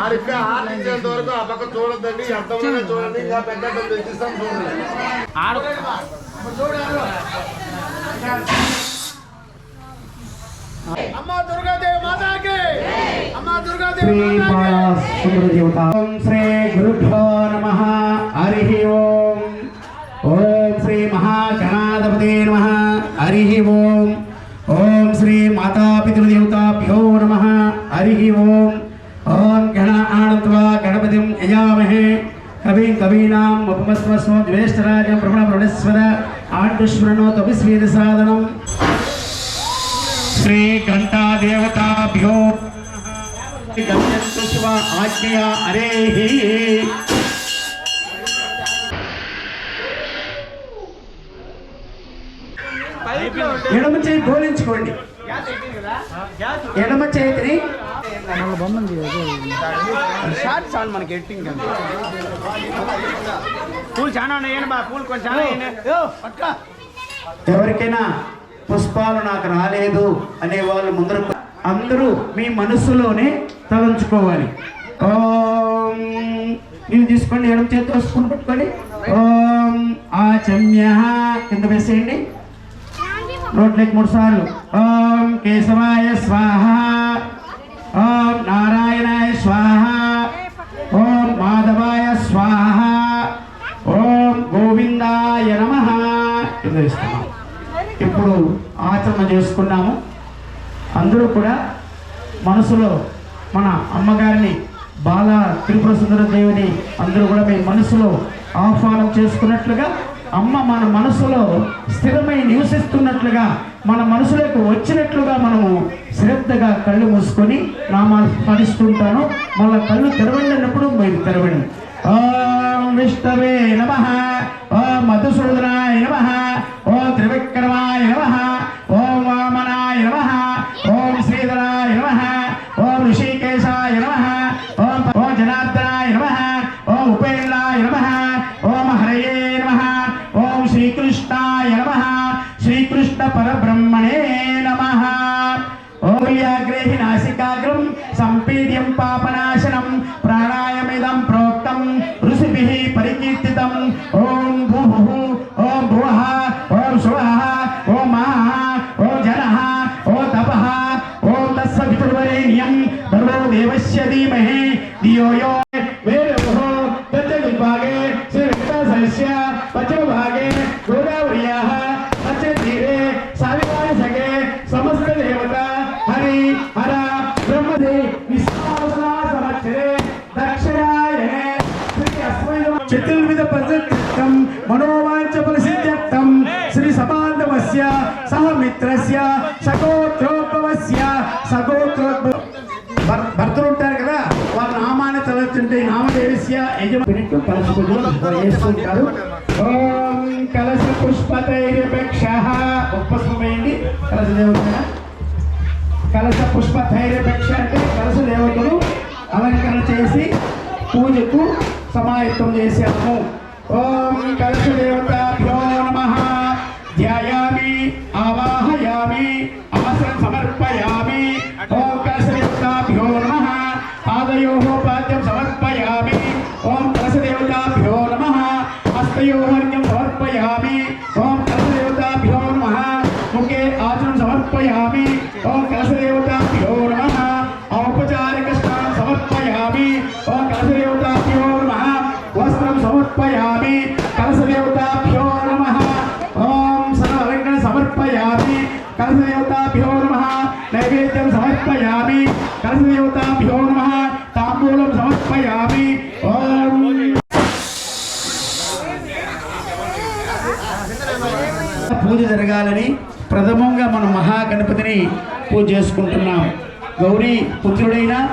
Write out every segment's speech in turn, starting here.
ఆడికి ఆడించేంత వరకు ఆ పక్క చూడొద్దండి ఎంతమంది చూడండి ఇంకా పెద్ద తెచ్చిస్తాం చూడండి అమ్మా దుర్గాదేవి మాతాకి అమ్మా దుర్గాదేవి శ్రీ మాతాకి సుమృజీవత ఓం శ్రీ గురుభ్యో హరి ఓం. ఓం శ్రీ మాతాపితృదేవతాభ్యో నమ. హరి ఓం. ఓం గణ ఆనంత్వా గణపతిం యజామహే. కవిం కవీనాం ఉపమస్వస్వ జ్యేష్ఠరాజం ప్రమణ ప్రణస్వర ఆడుష్మరణో తపిస్వీర సాధనం శ్రీ ఘంటాదేవతాభ్యో గమ్యంతు శివ ఆజ్ఞయ హరేః ఎడమ చేయి బోలించుకోండి ఎడమ చేతిని షార్ట్ చాలు మనకి అంతే పూలు చాలా ఉన్నాయి బా పూలు కొంచెం. ఎవరికైనా పుష్పాలు నాకు రాలేదు అనే వాళ్ళు ముందర అందరూ మీ మనసులోనే తలంచుకోవాలి. ఓం. నేను తీసుకోండి ఎడమ చేతితో స్పూన్ పట్టుకోండి ఓం. ఆచమ్య. కింద వేసేయండి. నోట్లోకి మూడు సార్లు. ఓం కేశవాయ స్వాహ. ఓం నారాయణాయ స్వాహ. ఓం మాధవాయ స్వాహ. ఓం గోవిందాయ నమ. ఇప్పుడు ఆచరణ చేసుకున్నాము. అందరూ కూడా మనసులో మన అమ్మగారిని బాల త్రిపుర సుందర దేవిని అందరూ కూడా మీ మనసులో ఆహ్వానం చేసుకున్నట్లుగా అమ్మ మన మనసులో స్థిరమై నివసిస్తున్నట్లుగా మన మనసులోకి వచ్చినట్లుగా మనము శ్రద్ధగా కళ్ళు మూసుకొని నామాలు స్మరిస్తుంటాను. మళ్ళీ కళ్ళు తెరవండి అన్నప్పుడు మీరు తెరవండి. ఓం విష్ణవే నమ. ఓ మధుసూదనాయ నమ. ఓ త్రివిక్రమాయ నమ ఓం వామనాయ నమ ఓం శ్రీధరాయ నమ ఓం ఋషికేశాయ నమ ఓం ఓం జనార్దనాయ నమ ఓం ఉపేంద్రాయ నమ ఓం హరయే నమ ఓం శ్రీకృష్ణాయ నమ శ్రీకృష్ణ పరబ్రహ్మణే నమ. ఓమ్యాగ్రేహి నాసికాగ్రం సంపీడ్యం పాపనాశనం ప్రాణాయమిదం ప్రోక్తం ఋషిభి పరికీర్తితం. ఓం భూ ఓం భువ ఓం శువః ఓం మహా. సగోత్రోద్భవస్య సగోత్రోద్భవ భర్తలు ఉంటారు కదా వాళ్ళ నామాన్ని చదువుతుంటే నామదేవస్య యజమాని కలశ ఓం పుష్పతైరపేక్ష కలశ దేవత కలశ పుష్పధైర్యపేక్ష అంటే కలశ దేవతలు అలంకరణ చేసి పూజకు సమాయత్తం చేశాము. ఓం కలశ దేవతాభ్యో ఆసనం సమర్పయామి ఓం కలశ దేవతాభ్యో నమః పాదయోః పాద్యం సమర్పయామి ఓం కలశ దేవతాభ్యో నమః హస్తయోః అర్ఘ్యం సమర్పయామి ఓం కలశ దేవతాభ్యో నమః ముఖే సమర్పయామి. కలసదేవతాభ్యో నమ. తాంబూలం సమర్పయామి. ఓం. పూజ జరగాలని ప్రథమంగా మనం మహాగణపతిని పూజ చేసుకుంటున్నాం. గౌరీ పుత్రుడైన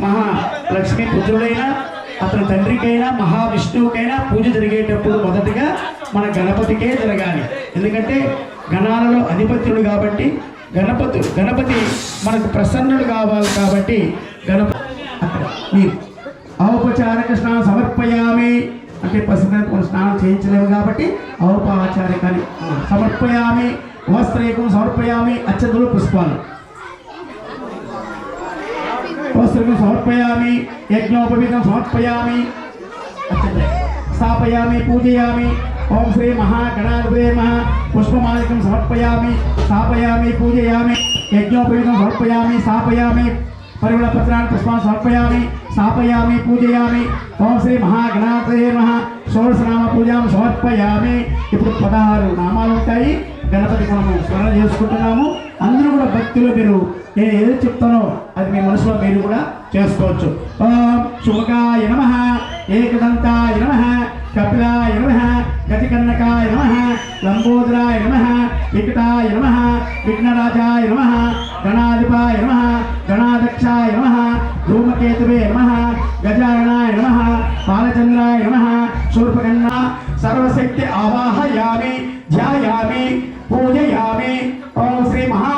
మహాలక్ష్మి పుత్రుడైన అతని తండ్రికైనా మహావిష్ణువుకైనా పూజ జరిగేటప్పుడు మొదటిగా మన గణపతికే జరగాలి. ఎందుకంటే గణాలలో అధిపత్యుడు కాబట్టి గణపతి గణపతి మనకు ప్రసన్నుడు కావాలి కాబట్టి గణపతి ఔపచారిక స్నానం సమర్పయామి. అంటే పసిపిల్లలకు మనం స్నానం చేయించలేము కాబట్టి ఔపచారికాన్ని సమర్పయామి వస్త్రేకం సమర్పయామి అత్యంతలు పుష్పాలు. వస్త్రం సమర్పయామి యజ్ఞోపవీతం సమర్పయామి స్థాపయామి పూజయామి ఓం శ్రీ మహాగణాధిపతే మహా పుష్పమాలికం సమర్పయామి స్థాపయామి పూజయామి యజ్ఞోపేతం సమర్పయామి స్థాపయామి పరిమళ పత్రాన్ని పుష్పాన్ని సమర్పయామి స్థాపయామి పూజయామి. ఓం శ్రీ మహాగణాధిపతే మహా షోడశనామ పూజాం సమర్పయామి. ఇప్పుడు పదహారు నామాలు ఉంటాయి. గణపతి మనము స్మరణ చేసుకుంటున్నాము. అందరూ కూడా భక్తిలో మీరు నేను ఏది చెప్తానో అది మీ మనసులో మీరు కూడా చేసుకోవచ్చు. ఓం శుభకాయ నమ ఏకదంతాయ నమ కపిలాయ నమ గతికన్నకాయ నమ లంబోదరాయ నమ వికటాయ నమ విఘ్నరాజాయ నమ గణాధిపాయ నమ గణాధ్యక్షాయ నమ శూర్పకన్న సర్వశక్తి ఆవాహయామి ధ్యాయామి పూజయామి ఓం శ్రీ మహా